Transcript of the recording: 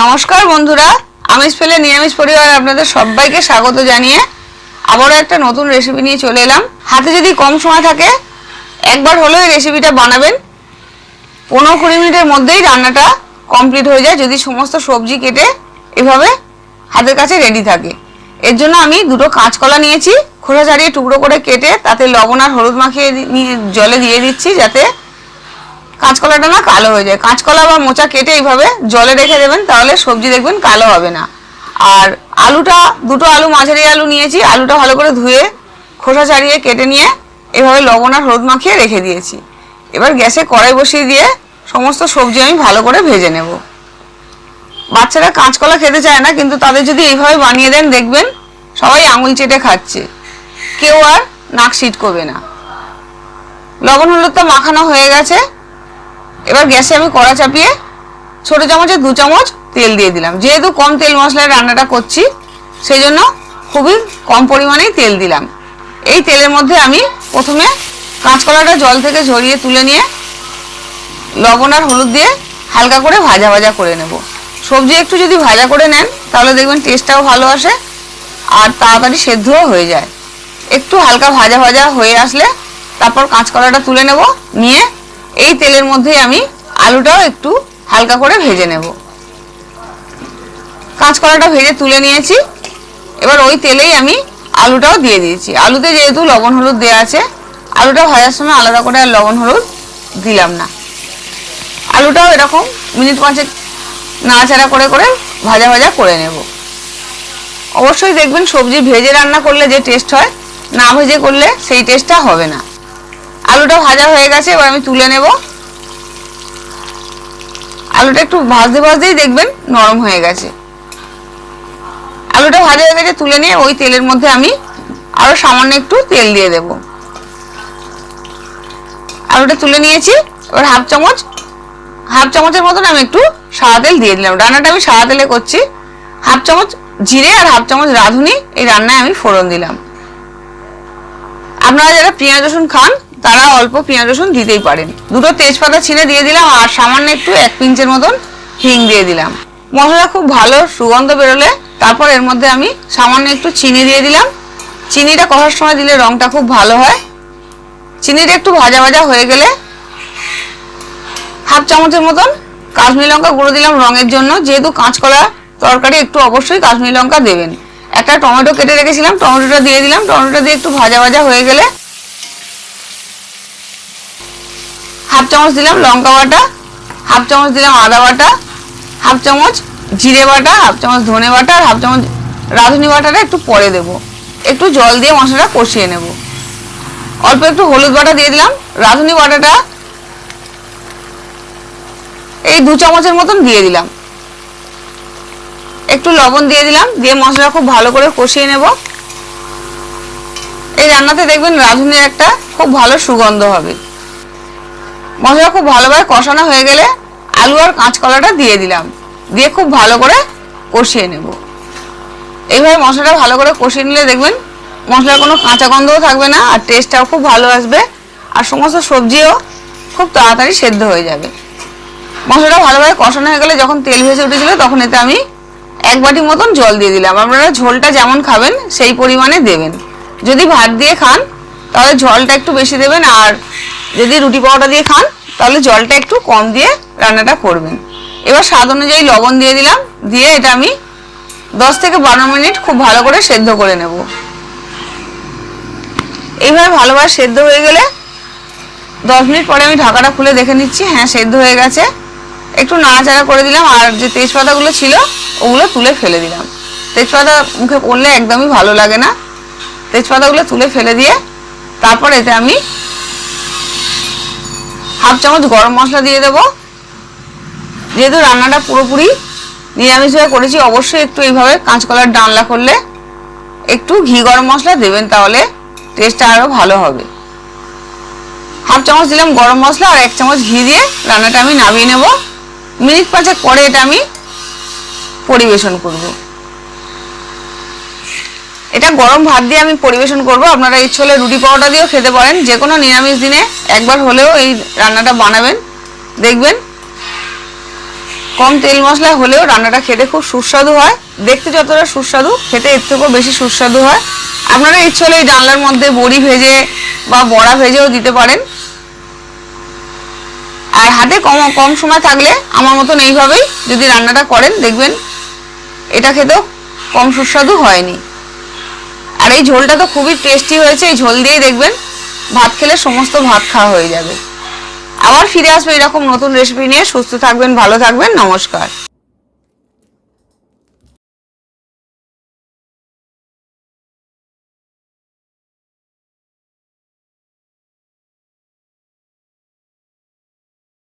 নমস্কার বন্ধুরা আমিষ ফেলে নিরামিষ পরিবার আপনাদের সবাইকে স্বাগত জানিয়ে আবারও একটা নতুন রেসিপি নিয়ে চলে এলাম। হাতে যদি কম সময় থাকে, একবার হলেও এই রেসিপিটা বানাবেন। পনেরো কুড়ি মিনিটের মধ্যেই রান্নাটা কমপ্লিট হয়ে যায়। যদি সমস্ত সবজি কেটে এভাবে হাতের কাছে রেডি থাকে। এর জন্য আমি দুটো কাঁচকলা নিয়েছি। খোসা ছাড়িয়ে টুকরো করে কেটে তাতে লবণ আর হলুদ মাখিয়ে জলে দিয়ে দিচ্ছি যাতে কাঁচকলাটা না কালো হয়ে যায়। কাঁচকলা বা মোচা কেটে এইভাবে জলে রেখে দেবেন, তাহলে সবজি দেখবেন কালো হবে না। আর আলুটা, দুটো আলু, মাঝারি আলু নিয়েছি, আলুটা ভালো করে ধুয়ে, খোসা ছাড়িয়ে কেটে নিয়ে এভাবে লবণ আর হলুদ মাখিয়ে রেখে দিয়েছি। এবার গ্যাসে কড়াই বসিয়ে দিয়ে সমস্ত সবজি আমি ভালো করে ভেজে নেব। বাচ্চারা কাঁচকলা খেতে চায় না, কিন্তু তাদের যদি এইভাবে বানিয়ে দেন, দেখবেন সবাই আঙুল চেটে খাচ্ছে। কেউ আর নাক সিট করবে না। লবণ হলুদটা মাখানো হয়ে গেছে এবার গ্যাসে আমি কড়া চাপিয়ে ছোট চামচে দু চামচ তেল দিয়ে দিলাম। যেহেতু কম তেল মশলায় রান্নাটা করছি সেই জন্য খুবই কম পরিমাণেই তেল দিলাম। এই তেলের মধ্যে আমি প্রথমে কাঁচকলাটা জল থেকে ঝরিয়ে তুলে নিয়ে লবণ আর হলুদ দিয়ে হালকা করে ভাজা ভাজা করে নেব। সবজি একটু যদি ভাজা করে নেন, তাহলে দেখবেন টেস্টটাও ভালো আসে আর তাড়াতাড়ি সেদ্ধও হয়ে যায়। একটু হালকা ভাজা ভাজা হয়ে আসলে তারপর কাঁচকলাটা তুলে নেব, নিয়ে এই তেলের মধ্যেই আমি আলুটাও একটু হালকা করে ভেজে নেব। কাঁচকলাটা ভেজে তুলে নিয়েছি। এবার ওই তেলেই আমি আলুটাও দিয়ে দিয়েছি। আলুতে যেহেতু লবণ হলুদ দেওয়া আছে, আলুটা ভাজার সময় আলাদা করে আর লবণ হলুদ দিলাম না। আলুটাও এরকম মিনিট পাঁচেক নাড়াচাড়া করে করে ভাজা ভাজা করে নেব। অবশ্যই দেখবেন সবজি ভেজে রান্না করলে যে টেস্ট হয়, না ভেজে করলে সেই টেস্টটা হবে না। আলুটা ভাজা হয়ে গেছে, এবার আমি তুলে নেব। আলুটা একটু ভাজতে ভাজতেই দেখবেন নরম হয়ে গেছে। আলুটা ভাজা হয়ে গেছে, তুলে নিয়ে ওই তেলের মধ্যে আমি আরও সামান্য একটু তেল দিয়ে দেব। আলুটা তুলে নিয়েছি, এবার হাফ চামচ, হাফ চামচের মতন আমি একটু সাদা তেল দিয়ে দিলাম। রান্নাটা আমি সাদা তেলে করছি। হাফ চামচ জিরে আর হাফ চামচ রাঁধুনি, এই রান্নায় আমি ফোড়ন দিলাম। আপনারা যারা পেঁয়াজ রসুন খান তারা অল্প পেঁয়াজ, রসুন দিতেই পারেন। দুটো তেজপাতা ছিঁড়ে দিয়ে দিলাম আর সামান্য একটু এক পিঞ্চের মতন হিং দিয়ে দিলাম। মশলা খুব ভালো, সুগন্ধ বেরোলে, তারপর এর মধ্যে আমি সামান্য একটু চিনি দিয়ে দিলাম। চিনিটা কষার সময় দিলে রংটা খুব ভালো হয়। চিনিটা একটু ভাজা ভাজা হয়ে গেলে হাফ চামচের মতন কাশ্মীরি লঙ্কা গুঁড়ো দিলাম রঙের জন্য। যেহেতু কাঁচকলা তরকারি, একটু অবশ্যই কাশ্মীরি লঙ্কা দেবেন। একটা টমেটো কেটে রেখেছিলাম, টমেটোটা দিয়ে দিলাম। টমেটোটা দিয়ে একটু ভাজা ভাজা হয়ে গেলে হাফ চামচ দিলাম লঙ্কা বাটা, হাফ চামচ দিলাম আদা বাটা, হাফ চামচ জিরে বাটা, হাফ চামচ ধনে বাটা আর হাফ চামচ রাঁধুনি বাটাটা একটু পরে দেব। একটু জল দিয়ে মশলাটা কষিয়ে নেব। অল্প একটু হলুদ বাটা দিয়ে দিলাম। রাঁধুনি বাটাটা এই দু চামচের মতন দিয়ে দিলাম। একটু লবণ দিয়ে দিলাম, দিয়ে মশলা খুব ভালো করে কষিয়ে নেব। এই রান্নাতে দেখবেন রাঁধুনির একটা খুব ভালো সুগন্ধ হবে। মশলা খুব ভালোভাবে কষানো হয়ে গেলে আলু আর কাঁচকলাটা দিয়ে দিলাম। দিয়ে খুব ভালো করে কষিয়ে নেব। এইভাবে মশলাটা ভালো করে কষিয়ে নিলে দেখবেন মশলার কোনো কাঁচা গন্ধও থাকবে না আর টেস্টটাও খুব ভালো আসবে আর সমস্ত সবজিও খুব তাড়াতাড়ি সেদ্ধ হয়ে যাবে। মশলাটা ভালোভাবে কষানো হয়ে গেলে যখন তেল ভেসে উঠেছিল তখন এতে আমি এক বাটি মতন জল দিয়ে দিলাম। আপনারা ঝোলটা যেমন খাবেন সেই পরিমাণে দেবেন। যদি ভাত দিয়ে খান তাহলে জলটা একটু বেশি দেবেন আর যদি রুটি পাউডার দিয়ে খান, তাহলে জলটা একটু কম দিয়ে রান্নাটা করবেন। এবার স্বাদ অনুযায়ী লবণ দিয়ে দিলাম, দিয়ে এটা আমি দশ থেকে বারো মিনিট খুব ভালো করে সেদ্ধ করে নেব। এইভাবে ভালোভাবে সেদ্ধ হয়ে গেলে দশ মিনিট পরে আমি ঢাকাটা খুলে দেখে নিচ্ছি হ্যাঁ সেদ্ধ হয়ে গেছে। একটু নাড়াচাড়া করে দিলাম, আর যে তেজপাতাগুলো ছিল, ওগুলো তুলে ফেলে দিলাম। তেজপাতা মুখে পড়লে একদমই ভালো লাগে না। তেজপাতাগুলো তুলে ফেলে দিয়ে তারপর এতে আমি হাফ চামচ গরম মশলা দিয়ে দেব। যেহেতু রান্নাটা পুরোপুরি নিরামিষভাবে করেছি, অবশ্যই একটু এইভাবে কাঁচকলার ডালনা করলে একটু ঘি গরম মশলা দেবেন, তাহলে টেস্টটা আরও ভালো হবে। হাফ চামচ দিলাম গরম মশলা আর এক চামচ ঘি দিয়ে রান্নাটা আমি নামিয়ে নেব। মিনিট পাঁচেক পরে এটা আমি পরিবেশন করব। এটা গরম ভাত দিয়ে আমি পরিবেশন করব। আপনারা ইচ্ছে হলে রুটি পাউডার দিয়েও খেতে পারেন। যে কোনো নিরামিষ দিনে একবার হলেও এই রান্নাটা বানাবেন। দেখবেন, কম তেল মশলা হলেও রান্নাটা খেতে খুব সুস্বাদু হয়। দেখতে যতটা সুস্বাদু, খেতে এর থেকেও বেশি সুস্বাদু হয়। আপনারা ইচ্ছে হলে এই ডালনার মধ্যে বড়ি ভেজে বা বড়া ভেজেও দিতে পারেন। আর হাতে কম কম সময় থাকলে আমার মতন এইভাবেই যদি রান্নাটা করেন, দেখবেন এটা খেতেও কম সুস্বাদু হয়নি। এই ঝোলটা তো খুবই টেস্টি হয়েছে, এই ঝোল দিয়েই দেখবেন ভাত খেলে সমস্ত ভাত খাওয়া হয়ে যাবে। আবার ফিরে আসবে এরকম নতুন রেসিপি নিয়ে, সুস্থ থাকবেন, ভালো থাকবেন, নমস্কার।